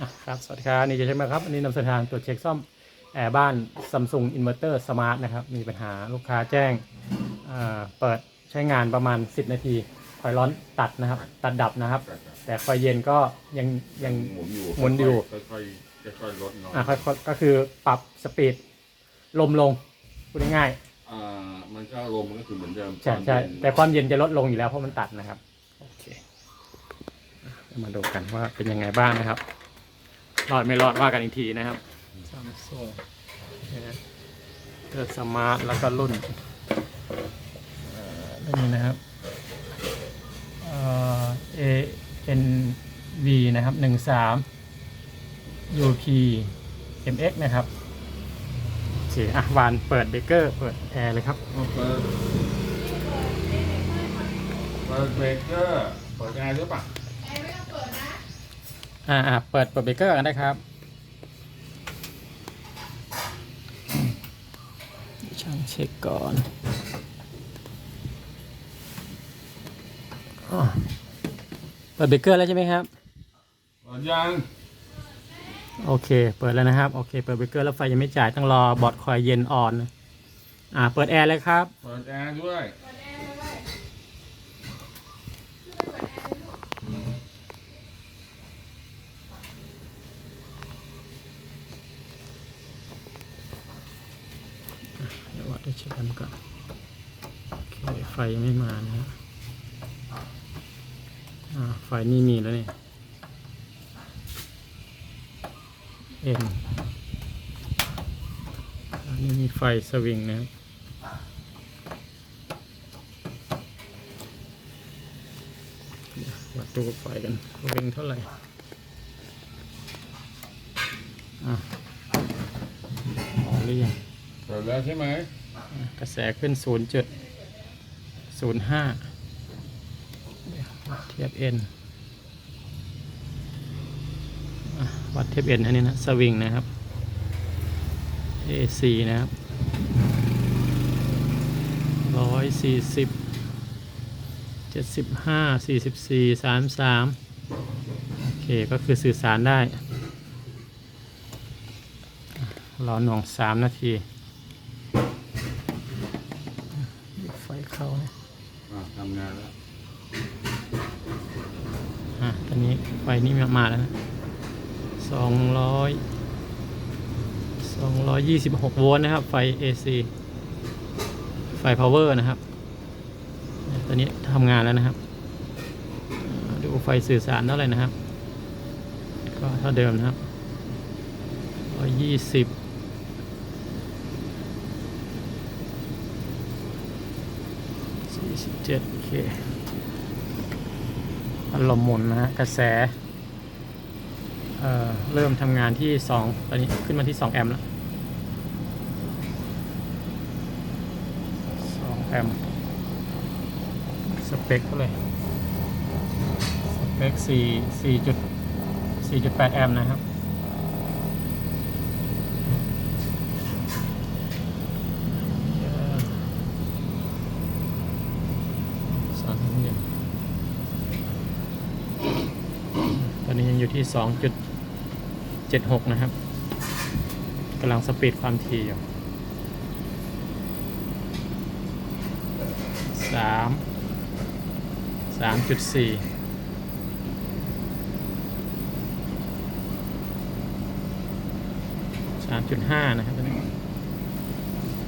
อะครับ สวัสดีครับ นี่จะใช่ไหมครับ อันนี้นำเสนอทางตรวจเช็คซ่อมแอร์บ้าน Samsung Inverter Smart นะครับ มีปัญหาลูกค้าแจ้งอ่าเปิดใช้งานประมาณ 10 นาทีคอยร้อนตัดนะครับ ตัดดับนะครับ แต่คอยเย็นก็ยังยังหมุนอยู่หมุนอยู่ค่อยๆค่อยๆลดน้อยอ่าค่อยๆก็คือปรับสปีดลมลงพูดง่ายอ่ามันก็ลมมันก็คือเหมือนเดิมๆใช่ตอนใช่เย็นแต่ความเย็นจะลดลงอยู่แล้วเพราะมันตัดนะครับโอเคอะมาดูกันว่าเป็นยังไงบ้างนะครับ รอดไม่รอดว่ากันอีกทีนะครับซัมซุงเกิดสมาร์ทแล้วก็รุ่นเอ่อรุ่นนี้นะครับเอ่อ A N V นะครับหนึ่งสาม U P M X นะครับโอเคอะวานเปิดเบเกอร์ เปิดแอร์เลยครับเอาเปิดเปิดเบรกเกอร์ เปิดแอร์หรือเปล่า อ่าอ่าเปิดเปิดเบเกอร์กันได้ครับช่างเช็คก่อนอ๋อเปิดเบเกอร์แล้วใช่ไหมครับเปิดยังโอเค เปิดแล้วนะครับ โอเค เปิดเบเกอร์แล้วไฟยังไม่จ่ายต้องรอบอร์ดคอยเย็นอ่อน อ่า เปิดแอร์เลยครับ เปิดแอร์ด้วย เดี๋ยววัดด้วยเช็คกันก่อนโอเคไฟไม่มานะฮะอ่าไฟนี่มีแล้วนี่เอ็นอันนี้มีไฟสวิงนะครับเดี๋ยววัดดูไฟกันสวิงเท่าไหร่อะอ๋อหรือยังเปิดแล้วใช่ไหม กระแสขึ้นศูนย์จุดเทียบเอ็นวัดเทียบเอ็นอันนี้นะ สวิงนะครับ AC นะครับร้อยสี่สิบเจ็ดสิบห้าสี่สิบสี่สามสามโอเค ก็คือสื่อสารได้ รอหน่วงสามนาที ไฟเข้านะอ่าทำงานแล้วอะตอนนี้ไฟนี่มาแล้วนะสองร้อยสองร้อยยี่สิบหกโวลต์นะครับ ไฟ AC ไฟ power นะครับ ตอนนี้ทำงานแล้วนะครับอ่าดูไฟสื่อสารเท่าไหร่นะครับ ก็เท่าเดิมนะครับร้อยยี่สิบ สี่สิบเจ็ดโอเคพัดลมหมุนนะฮะ กระแสเเริ่มทำงานที่ 2 ตอนนี้ขึ้นมาที่ 2 แอมป์แล้ว 2 แอมป์สเปคเท่าไหร่สเปค4 4จุด4.8แอมป์นะครับ สอนนิดนึง ตอนนี้ยังอยู่ ที่ 2.76 นะครับกำลังสปีดความถี่อยู่สามสามจุดสี่สามจุดห้านะครับตอนนี้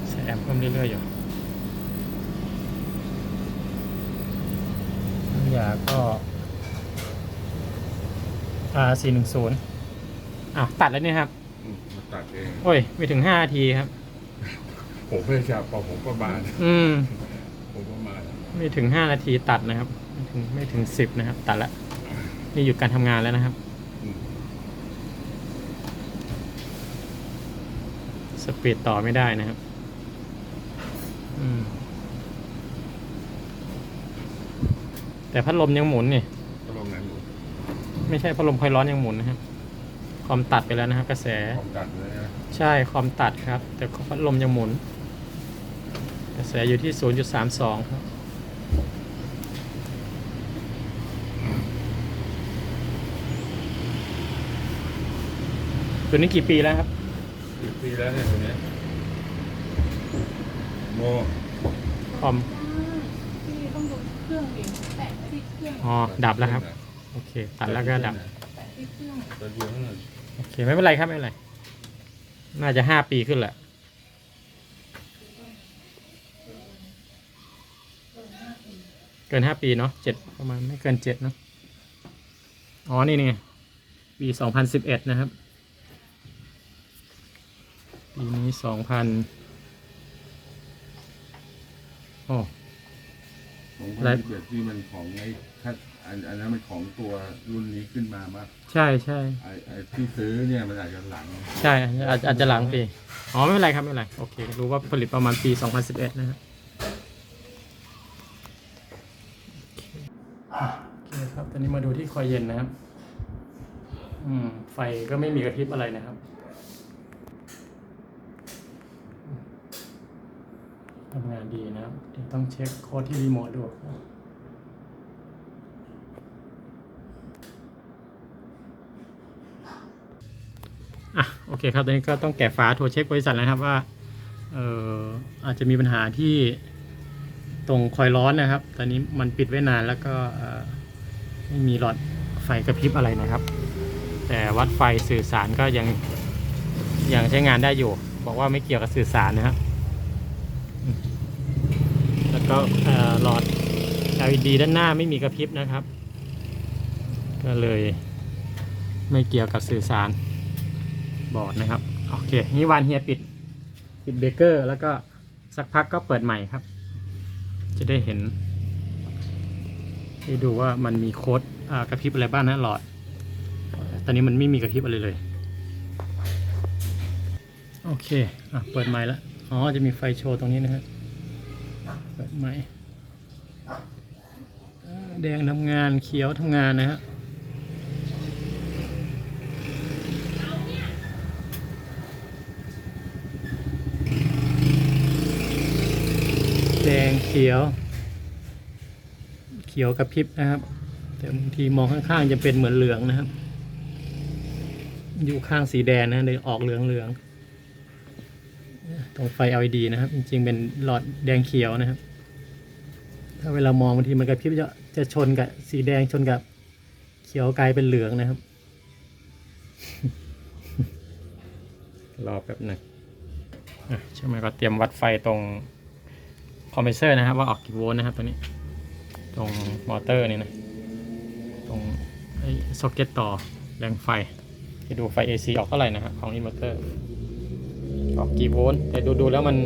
แสแอมเพิ่มเรื่อยๆอยู่น้ำยาก็ อ่าสี่หนึ่งศูนย์อ้าวตัดแล้วเนี่ยครับ อืมมาตัดเอง โอ้ย ไม่ถึงห้านาทีครับ ผมไม่ทราบพอผมประมาณอืม ผมประมาณไม่ถึงห้านาทีตัดนะครับ ไม่ถึงไม่ถึงสิบนะครับ ตัดแล้วนี่หยุดการทำงานแล้วนะครับ อืมสปีดต่อไม่ได้นะครับอืมแต่พัดลมยังหมุนนี่ก็ลงไหนหมด ไม่ใช่พัดลมคอยร้อนยังหมุนนะครับคอมตัดไปแล้วนะครับกระแสผมตัดเลยนะใช่คอมตัดครับ แต่พัดลมยังหมุน กระแสอยู่ที่ 0.32 ครับ ตัวนี้กี่ปีแล้วครับ สิบปีแล้วเนี่ยตัวเนี้ยโมคอม พี่ต้องดูเครื่องเองแตะที่เครื่อง อ๋อ ดับแล้วครับ โอเคตัดแล้วก็ดับแตะที่เครื่องตะดูข้างหลังโอเคไม่เป็นไรครับไม่เป็นไร น่าจะห้าปีขึ้นแหละเกินห้าปีเนาะเจ็ดประมาณไม่เกินเจ็ดเนาะอ๋อ นี่นี่ไงปีสองพันสิบเอ็ดนะครับ ปีนี้สองพันโอ้ ของอะไรพันสิบเอ็ดที่มันของไอ้ถ้าอันอันนั้นมันของตัวรุ่นนี้ขึ้นมามากใช่ใช่ไอ้ไอ้ที่ซื้อเนี่ยมันอาจจะหลังใช่อาจอาจจะหลังปีอ๋อไม่เป็นไรครับไม่เป็นไรโอเค รู้ว่าผลิตประมาณปี 2011 นะฮะโอเคครับตอนนี้มาดูที่คอยเย็นนะครับ อืมไฟก็ไม่มีกระพริบอะไรนะครับ ทำงานดีนะครับ เดี๋ยวต้องเช็คโค้ดที่รีโมทดูอะโอเคครับตอนนี้ก็ต้องแกะฝาโทรเช็คบริษัทแล้วนะครับว่าเอ่ออาจจะมีปัญหาที่ตรงคอยล์ร้อนนะครับ ตอนนี้มันปิดไว้นานแล้วก็ไม่มีหลอดไฟกระพริบอะไรนะครับ แต่วัดไฟสื่อสารก็ยังยังใช้งานได้อยู่ บอกว่าไม่เกี่ยวกับสื่อสารนะครับ ก็หลอด LED ด้านหน้าไม่มีกระพริบนะครับ ก็เลยไม่เกี่ยวกับสื่อสารบอร์ดนะครับ โอเค นี่วานเฮียปิดปิดเบรกเกอร์ แล้วก็สักพักก็เปิดใหม่ครับ จะได้เห็นให้ดูว่ามันมีโค้ดกระพริบอะไรบ้างนะหลอด ตอนนี้มันไม่มีกระพริบอะไรเลย โอเค อะ เปิดใหม่แล้ว อ๋อ จะมีไฟโชว์ตรงนี้นะฮะ เปิดใหม่แดงทำงานเขียวทำงานนะฮะแดงเขียว เขียวกับพริบนะครับ แต่บางทีมองข้างๆจะเป็นเหมือนเหลืองนะครับ อยู่ข้างสีแดงนะเลยออกเหลืองเหลืองๆตรงไฟ LED นะครับ จริงๆเป็นหลอดแดงเขียวนะครับ ถ้าเวลามองบางทีมันกระพริบจะจะชนกับสีแดงชนกับ เขียวกลายเป็นเหลืองนะครับรอแป๊บหนึงอะใช่ไหมก็เตรียมวัดไฟตรงคอมเพรสเซอร์นะครับ ว่าออกกี่โวลต์นะครับตัวนี้ ตรงมอเตอร์นี่นะ ตรงไอ้ซ็อกเก็ตต่อแรงไฟจะดูไฟ AC ออกเท่าไหร่นะครับของอินเวอร์เตอร์ออกกี่โวลต์แต่ดูดูๆแล้วมัน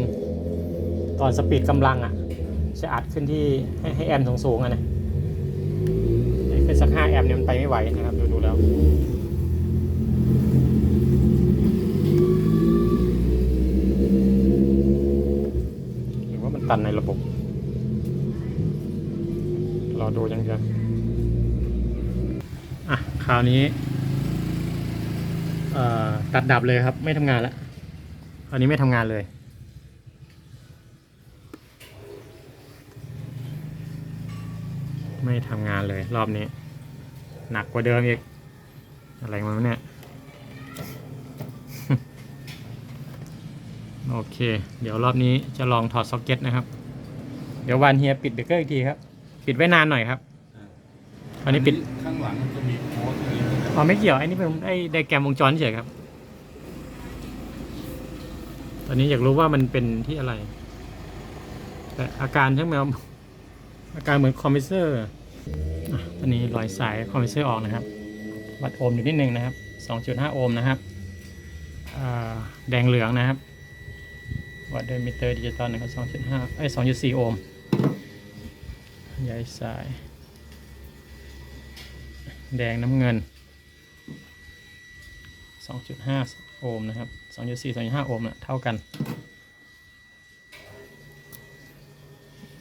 ตอนสปีดกำลังอะ จะอัดขึ้นที่ให้ให้แอมป์สูงๆอะนะขึ้นสักห้าแอมป์เนี่ยมันไปไม่ไหวนะครับ ดูดูๆแล้วหรือว่ามันตันในระบบรอดูย่างเดียวอะคราวนี้ตัดดับเลยครับ ไม่ทำงานแล้วคราวนี้ไม่ทำงานเลย ไม่ทำงานเลยรอบนี้ หนักกว่าเดิมอีก อะไรมันวะเนี่ย โอเค เดี๋ยวรอบนี้จะลองถอดซ็อกเก็ตนะครับ เดี๋ยววันเฮียปิดเบรกเกอร์อีกทีครับ ปิดไว้นานหน่อยครับอันนี้ปิดข้างหลังมันจะมีโค้ดอะไรนะอ๋อไม่เกี่ยวอันนี้เป็นไอ้ไดแกรมวงจรเฉยครับ ตอนนี้อยากรู้ว่ามันเป็นที่อะไร แต่อาการใช่ไหมครับ อาการเหมือนคอมพิวเซอร์อะตอนนี้รอยสายคอมพิวเซอร์ออกนะครับ วัดโอห์มอยู่นิดนึงนะครับ 2.5 โอห์มนะครับแดงเหลืองนะครับ วัดด้วยมิเตอร์ดิจิตอลนะครับ 2.5 เอ้ย 2.4 โอห์มย้ายสาย แดงน้ำเงิน 2.5 โอห์มนะครับ 2.4 2.5 โอห์มนะเท่ากัน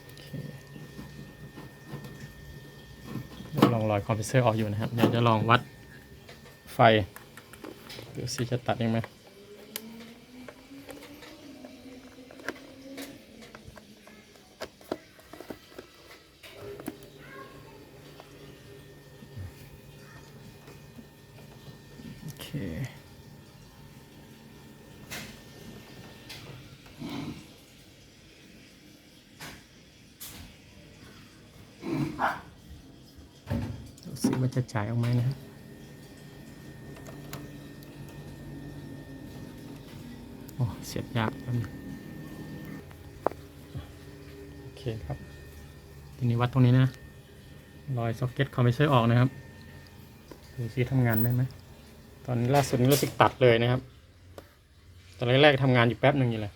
โอเคเดี๋ยวล องรอยคอมพิวเซอร์ออกอยู่นะครับเดี๋ยวจะลองวัดไฟดูสิจะตัดยังไหมโอเค ว่าจะจ่ายออกไหมนะครับโอ้เสียบยากแป๊บนึงโอเคครับ ทีนี้วัดตรงนี้นะ รอยซ็อกเก็ตคอมเพรสเซอร์ออกนะครับดูซิทำงานได้ไหม ตอนล่าสุดนี้รู้สึกตัดเลยนะครับ ตอนแรกๆทำงานอยู่แป๊บหนึ่งอยู่เลย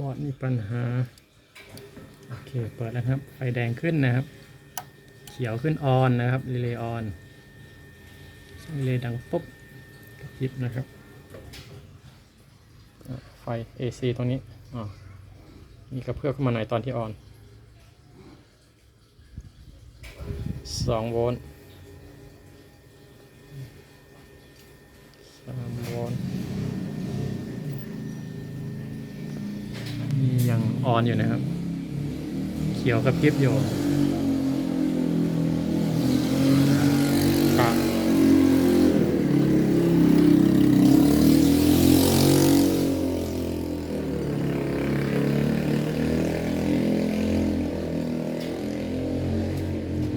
บอร์ดมีปัญหา โอเค เปิดแล้วครับ ไฟแดงขึ้นนะครับ เขียวขึ้นออนนะครับรีเลย์ออนรีเลย์ดังปุ๊บกระพริบนะครับ ไฟ AC ตรงนี้อ๋อมีกระเพื่อมขึ้นมาหน่อยตอนที่ออน2โวลต์3โวลต์นี่ยัง ออนอยู่นะครับ เขียวกระพริบอยู่ครับ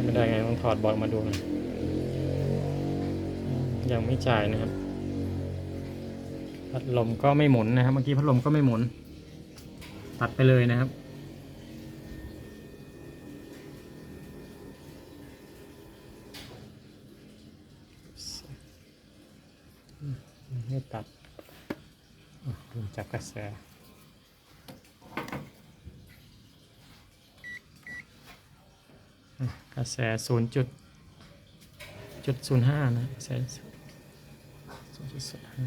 ไม่ได้ไงต้องถอดบอลมาดูหนะยังไม่จ่ายนะครับ พัดลมก็ไม่หมุนนะครับ เมื่อกี้พัดลมก็ไม่หมุน ตัดไปเลยนะครับไม่ตัดดูจากกระแสกระแสศูนย์จุดจุดศูนย์ห้านะกระแสศูนย์จุดศูนย์ห้า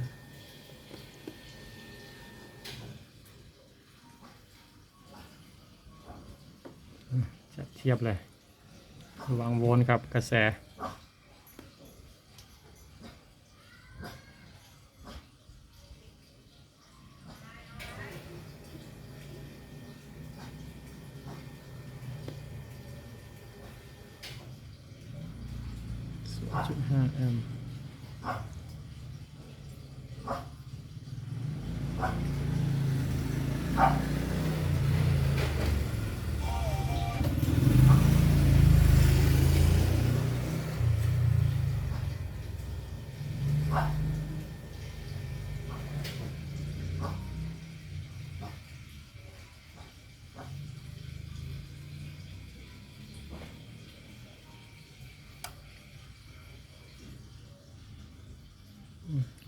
จะเทียบเลยระวังวนกับกระแส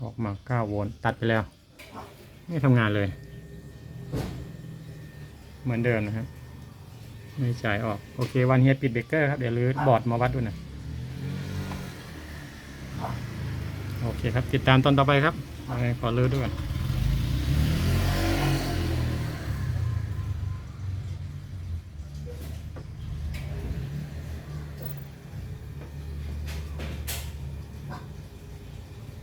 ออกมา9โวลต์ตัดไปแล้ว ไม่ทำงานเลย เหมือนเดิมนะครับ ไม่จ่ายออก โอเควันเฮียปิดเบรกเกอร์ครับ เดี๋ยวรื้อบอร์ดมาวัดดูนะโอเคครับ ติดตามตอนต่อไปครับยังไงขอรื้อด้วย